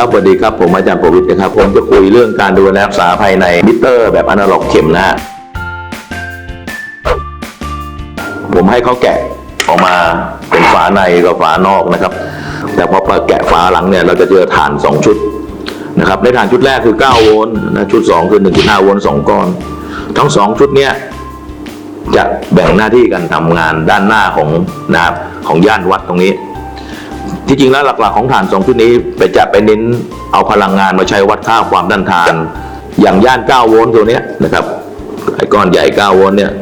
ครับสวัสดีครับผมอาจารย์ประวิทย์นะครับ ผมจะคุยเรื่องการดูแลรักษาภายในมิเตอร์แบบอนาล็อกเข็มนะฮะผมให้เขาแกะออกมาเป็นฝาในกับฝานอกนะครับ แต่พอแกะฝาหลังเนี่ยเราจะเจอฐาน 2 ชุดนะครับในฐานชุดแรกคือ 9 โวลต์นะชุด 2 คือ 1.5 โวลต์2ก้อน ทั้ง 2 ชุดเนี้ยจะแบ่งหน้าที่กันทำงานด้านหน้าของนะครับของย่านวัดตรงนี้ ที่จริงแล้วหลักๆของฐานสองชุดนี้ไปจะไปเน้นเอาพลังงานมาใช้วัดค่าความต้านทาน อย่างย่าน 9 โวลต์ตัวนี้นะครับไอ้ก้อนใหญ่ 9 โวลต์เนี่ย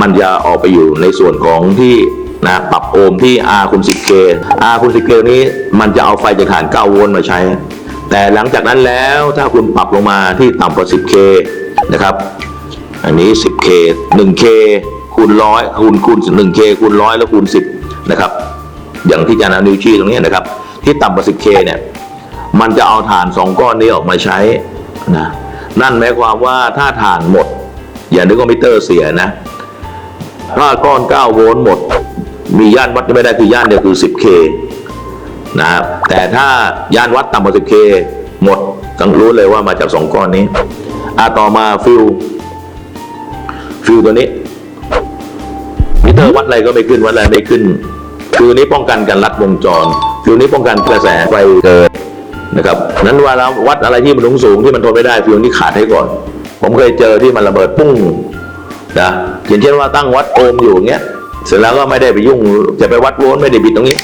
มันจะออกไปอยู่ในส่วนของที่นะปรับโอห์มที่ R คูณ 10K R คูณ 10K นี้มันจะเอาไฟจากฐาน 9 โวลต์มาใช้ แต่หลังจากนั้นแล้วถ้าคุณปรับลงมาที่ต่ำกว่า 10K นะครับอันนี้ 10K 1K คูณร้อยคูณคูณ 1K คูณร้อยแล้วคูณ 10 นะครับ อย่างที่อาจารย์อนุชีตรงนี้นะครับ ที่ต่ำกว่า 10K เนี่ยมันจะเอาฐาน 2 ก้อนนี้ออกมาใช้นะนั่นหมายความว่าถ้าฐานหมด อย่านึกว่ามิเตอร์เสียนะถ้าก้อน 9 โวลต์หมด มีย่านวัดไม่ได้คือย่านเดียวคือ 10K นะครับแต่ถ้าย่านวัดต่ำกว่า 10K หมดต้องรู้เลยว่ามาจาก 2 ก้อนนี้อะต่อมาฟิลฟิวตัวนี้มิเตอร์วัดอะไรก็ไม่ขึ้นวัดอะไรไม่ขึ้น ฟิวนี้ป้องกันการลัดวงจรฟิวนี้ป้องกันกระแสไฟเกิดนะครับนั้นเวลาวัดอะไรที่มันสูงสูงที่มันทนไม่ได้ฟิวนี้ขาดให้ก่อน ผมเคยเจอที่มันระเบิดปุ้งนะอย่างเช่นว่าตั้งวัดโอห์มอยู่อย่างเงี้ยเสร็จแล้วก็ไม่ได้ไปยุ่งจะไปวัดโวลต์ไม่ได้บิดตรงนี้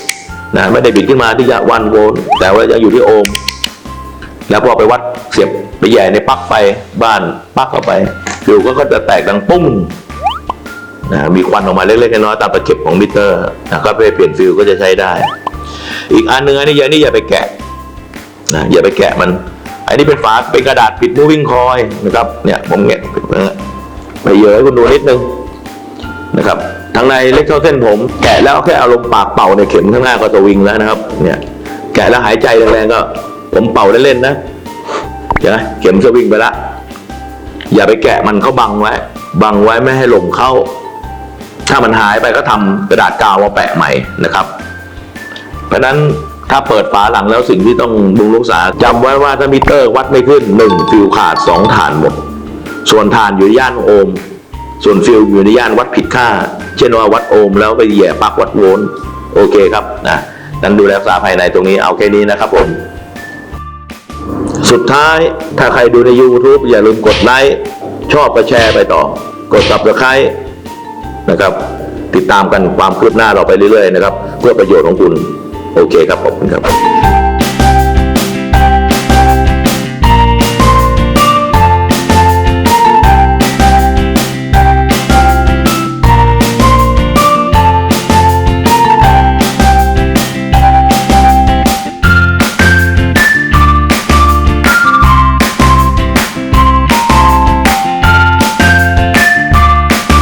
นะไม่ได้บิดขึ้นมาที่จะวันโวลต์แต่ว่ายังอยู่ที่โอห์มแล้วพอไปวัดเสียบไปแหย่ในปลั๊กไฟบ้านปลั๊กเข้าไปฟิวก็ก็จะแตกดังปุ้ง นะมีควันออกมาเล็กๆน้อยๆตามตะเข็บของมิเตอร์นะก็ไปเปลี่ยนฟิวก็จะใช้ได้ อีกอันหนึงอันนี้อย่านี่อย่าไปแกะนะอย่าไปแกะมัน อันนี้เป็นฝาเป็นกระดาษปิด moving coil นะครับเนี่ยผมแงะไปเยอะให้คุณดูนิดนึงนะครับทางในเล็กเท่าเส้นผม แกะแล้วแค่เอาลมปากเป่าในยเข็มข้างหน้าก็สวิงแล้วนะครับ เนี่ย แกะแล้วหายใจแรงๆก็ ผมเป่าเล่นๆนะใช่ไหมเข็มสวิงไปละอย่าไปแกะมันเขาบังไว้ บังไว้ไม่ให้ลมเข้า ถ้ามันหายไปก็ทำกระดาษกาวมาแปะใหม่นะครับ เพราะฉะนั้นถ้าเปิดฝาหลังแล้วสิ่งที่ต้องบุงรักษาจำไว้ว่าถ้ามิเตอร์วัดไม่ขึ้นหนึ่งฟิวขาดสองฐานหมด ส่วนฐานอยู่ในย่านโอห์มส่วนฟิวอยู่ในย่านวัดผิดค่า เช่นว่าวัดโอห์มแล้วไปแหย่ปลั๊กวัดโวลต์โอเคครับนะนั้นดูแลรักษาภายในตรงนี้เอาแค่นี้นะครับผมสุดท้ายถ้าใครดูใน YouTube อย่าลืมกดไลค์ชอบก็แชร์ไปต่อ กด subscribe นะครับ ติดตามกันความคืบหน้าเราไปเรื่อยๆนะครับ เพื่อประโยชน์ของคุณ โอเคครับขอบคุณครับ